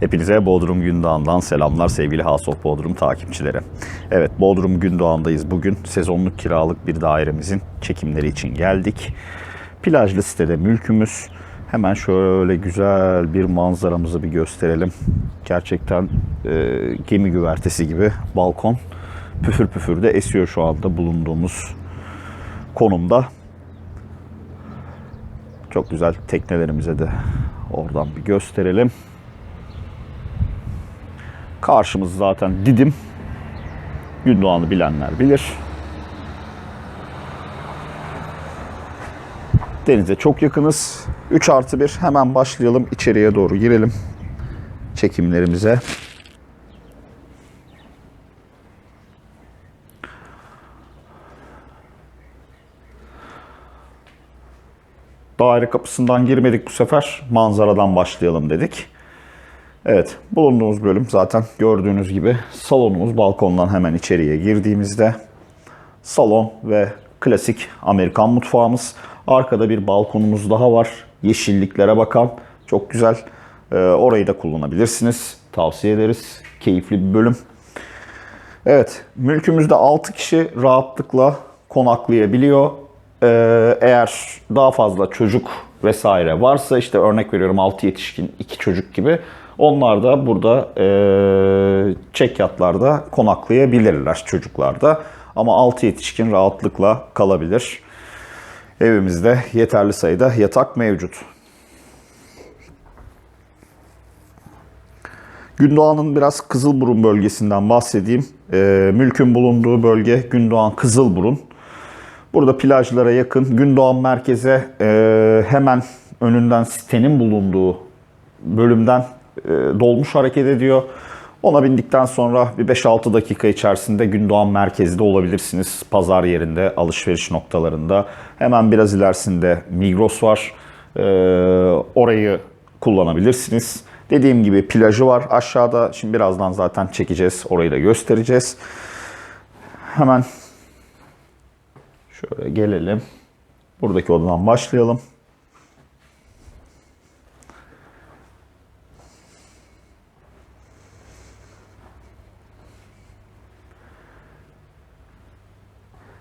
Hepinize Bodrum Gündoğan'dan selamlar sevgili House of Bodrum takipçileri. Evet Bodrum Gündoğan'dayız bugün. Sezonluk kiralık bir dairemizin çekimleri için geldik. Plajlı sitede mülkümüz. Hemen şöyle güzel bir manzaramızı bir gösterelim. Gerçekten e, gemi güvertesi gibi balkon püfür püfür de esiyor şu anda bulunduğumuz konumda. Çok güzel teknelerimize de oradan bir gösterelim. Karşımız zaten Didim. Gündoğan'ı bilenler bilir. Denize çok yakınız. 3 artı 1 hemen başlayalım. içeriye doğru girelim. Çekimlerimize. Daire kapısından girmedik bu sefer. Manzaradan başlayalım dedik. Evet, bulunduğumuz bölüm zaten gördüğünüz gibi salonumuz balkondan hemen içeriye girdiğimizde salon ve klasik Amerikan mutfağımız. Arkada bir balkonumuz daha var. Yeşilliklere bakan. Çok güzel. Ee, orayı da kullanabilirsiniz. Tavsiye ederiz. Keyifli bir bölüm. Evet, mülkümüzde 6 kişi rahatlıkla konaklayabiliyor. Ee, eğer daha fazla çocuk vesaire varsa işte örnek veriyorum 6 yetişkin 2 çocuk gibi onlar da burada e, çek yatlarda konaklayabilirler çocuklar da. Ama 6 yetişkin rahatlıkla kalabilir. Evimizde yeterli sayıda yatak mevcut. Gündoğan'ın biraz Kızılburun bölgesinden bahsedeyim. Ee, mülkün bulunduğu bölge Gündoğan Kızılburun. Burada plajlara yakın. Gündoğan merkeze e, hemen önünden sitenin bulunduğu bölümden e, dolmuş hareket ediyor. Ona bindikten sonra bir 5-6 dakika içerisinde Gündoğan merkezde olabilirsiniz. Pazar yerinde, alışveriş noktalarında. Hemen biraz ilerisinde Migros var. E, orayı kullanabilirsiniz. Dediğim gibi plajı var aşağıda. Şimdi birazdan zaten çekeceğiz. Orayı da göstereceğiz. Hemen şöyle gelelim. Buradaki odadan başlayalım.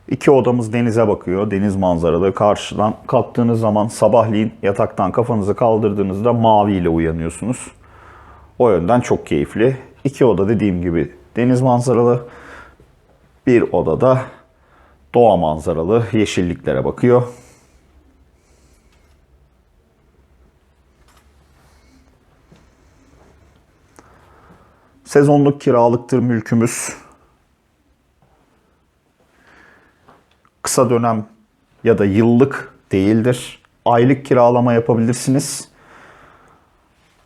İki odamız denize bakıyor. Deniz manzaralı. Karşıdan kalktığınız zaman sabahleyin yataktan kafanızı kaldırdığınızda maviyle uyanıyorsunuz. O yönden çok keyifli. İki oda dediğim gibi deniz manzaralı. Bir odada doğa manzaralı yeşilliklere bakıyor. Sezonluk kiralıktır mülkümüz. Kısa dönem ya da yıllık değildir. Aylık kiralama yapabilirsiniz.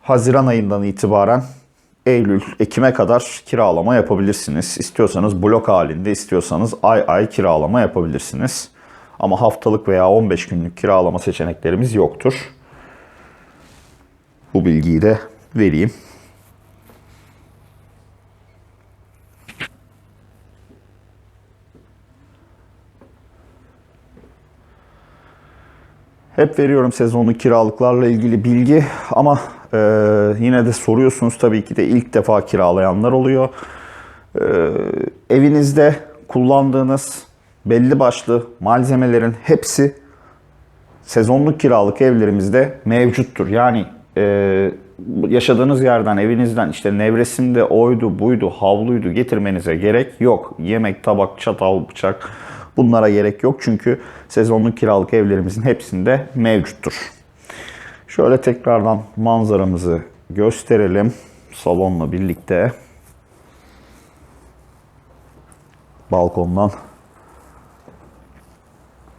Haziran ayından itibaren Eylül, Ekim'e kadar kiralama yapabilirsiniz. İstiyorsanız blok halinde, istiyorsanız ay ay kiralama yapabilirsiniz. Ama haftalık veya 15 günlük kiralama seçeneklerimiz yoktur. Bu bilgiyi de vereyim. Hep veriyorum sezonluk kiralıklarla ilgili bilgi ama e, yine de soruyorsunuz tabii ki de ilk defa kiralayanlar oluyor. E, evinizde kullandığınız belli başlı malzemelerin hepsi sezonluk kiralık evlerimizde mevcuttur. Yani e, yaşadığınız yerden, evinizden işte nevresimde oydu, buydu, havluydu getirmenize gerek yok. Yemek, tabak, çatal, bıçak bunlara gerek yok. Çünkü sezonluk kiralık evlerimizin hepsinde mevcuttur. Şöyle tekrardan manzaramızı gösterelim salonla birlikte. Balkondan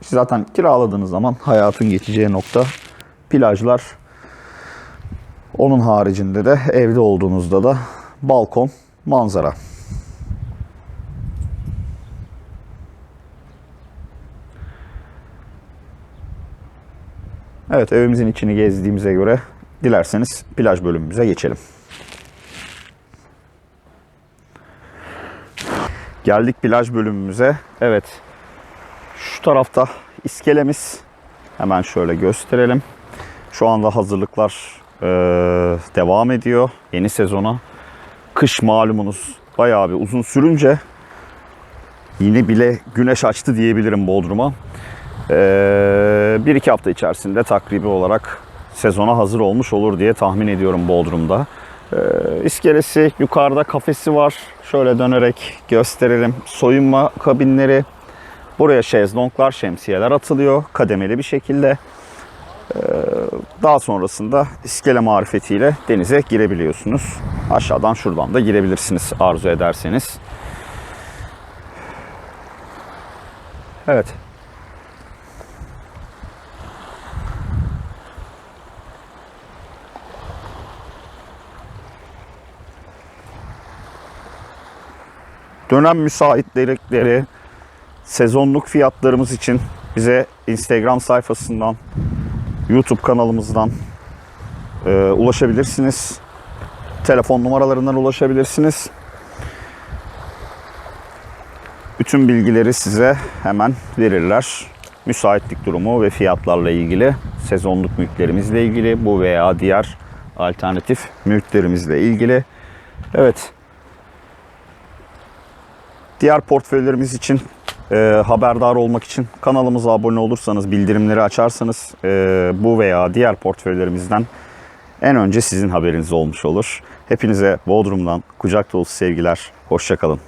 zaten kiraladığınız zaman hayatın geçeceği nokta plajlar. Onun haricinde de evde olduğunuzda da balkon, manzara. Evet evimizin içini gezdiğimize göre dilerseniz plaj bölümümüze geçelim. Geldik plaj bölümümüze. Evet. Şu tarafta iskelemiz. Hemen şöyle gösterelim. Şu anda hazırlıklar e, devam ediyor yeni sezona. Kış malumunuz bayağı bir uzun sürünce yine bile güneş açtı diyebilirim Bodrum'a. Ee, bir iki hafta içerisinde takribi olarak sezona hazır olmuş olur diye tahmin ediyorum Bodrum'da. Ee, iskelesi, yukarıda kafesi var. Şöyle dönerek gösterelim. Soyunma kabinleri. Buraya şezlonglar, şemsiyeler atılıyor kademeli bir şekilde. Ee, daha sonrasında iskele marifetiyle denize girebiliyorsunuz. Aşağıdan şuradan da girebilirsiniz arzu ederseniz. Evet. Dönem müsaitlikleri, sezonluk fiyatlarımız için bize Instagram sayfasından, YouTube kanalımızdan e, ulaşabilirsiniz. Telefon numaralarından ulaşabilirsiniz. Bütün bilgileri size hemen verirler. Müsaitlik durumu ve fiyatlarla ilgili, sezonluk mülklerimizle ilgili, bu veya diğer alternatif mülklerimizle ilgili. Evet, Diğer portföylerimiz için e, haberdar olmak için kanalımıza abone olursanız, bildirimleri açarsanız e, bu veya diğer portföylerimizden en önce sizin haberiniz olmuş olur. Hepinize Bodrum'dan kucak dolusu sevgiler. Hoşçakalın.